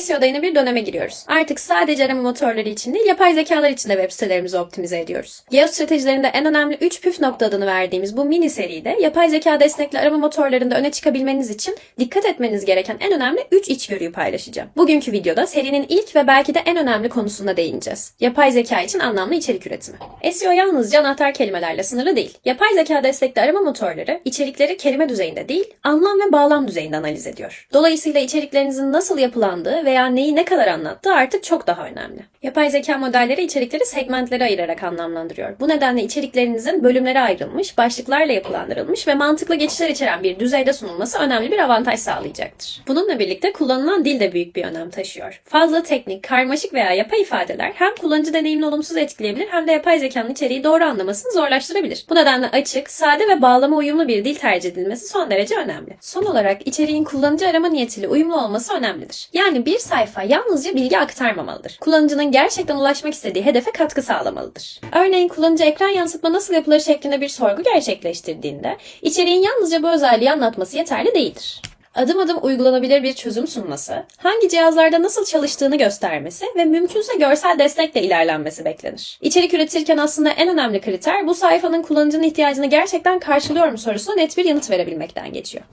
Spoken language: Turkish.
SEO'da yeni bir döneme giriyoruz. Artık sadece arama motorları için değil, yapay zekalar için de web sitelerimizi optimize ediyoruz. Geostratejilerinde en önemli 3 püf nokta adını verdiğimiz bu mini seride yapay zeka destekli arama motorlarında öne çıkabilmeniz için dikkat etmeniz gereken en önemli 3 içgörüyü paylaşacağım. Bugünkü videoda serinin ilk ve belki de en önemli konusuna değineceğiz. Yapay zeka için anlamlı içerik üretimi. SEO yalnızca anahtar kelimelerle sınırlı değil. Yapay zeka destekli arama motorları içerikleri kelime düzeyinde değil, anlam ve bağlam düzeyinde analiz ediyor. Dolayısıyla içeriklerinizin nasıl yapılandığı veya neyi ne kadar anlattığı artık çok daha önemli. Yapay zeka modelleri içerikleri segmentlere ayırarak anlamlandırıyor. Bu nedenle içeriklerinizin bölümlere ayrılmış, başlıklarla yapılandırılmış ve mantıklı geçişler içeren bir düzeyde sunulması önemli bir avantaj sağlayacaktır. Bununla birlikte kullanılan dil de büyük bir önem taşıyor. Fazla teknik, karmaşık veya yapay ifadeler hem kullanıcı deneyimini olumsuz etkileyebilir hem de yapay zekanın içeriği doğru anlamasını zorlaştırabilir. Bu nedenle açık, sade ve bağlama uyumlu bir dil tercih edilmesi son derece önemli. Son olarak içeriğin kullanıcı arama niyetiyle uyumlu olması önemlidir. Yani bir sayfa yalnızca bilgi aktarmamalıdır. Kullanıcının gerçekten ulaşmak istediği hedefe katkı sağlamalıdır. Örneğin kullanıcı ekran yansıtma nasıl yapılır şeklinde bir sorgu gerçekleştirdiğinde içeriğin yalnızca bu özelliği anlatması yeterli değildir adım adım uygulanabilir bir çözüm sunması, hangi cihazlarda nasıl çalıştığını göstermesi ve mümkünse görsel destekle ilerlenmesi beklenir. İçerik üretirken aslında en önemli kriter bu sayfanın kullanıcının ihtiyacını gerçekten karşılıyor mu sorusuna net bir yanıt verebilmekten geçiyor.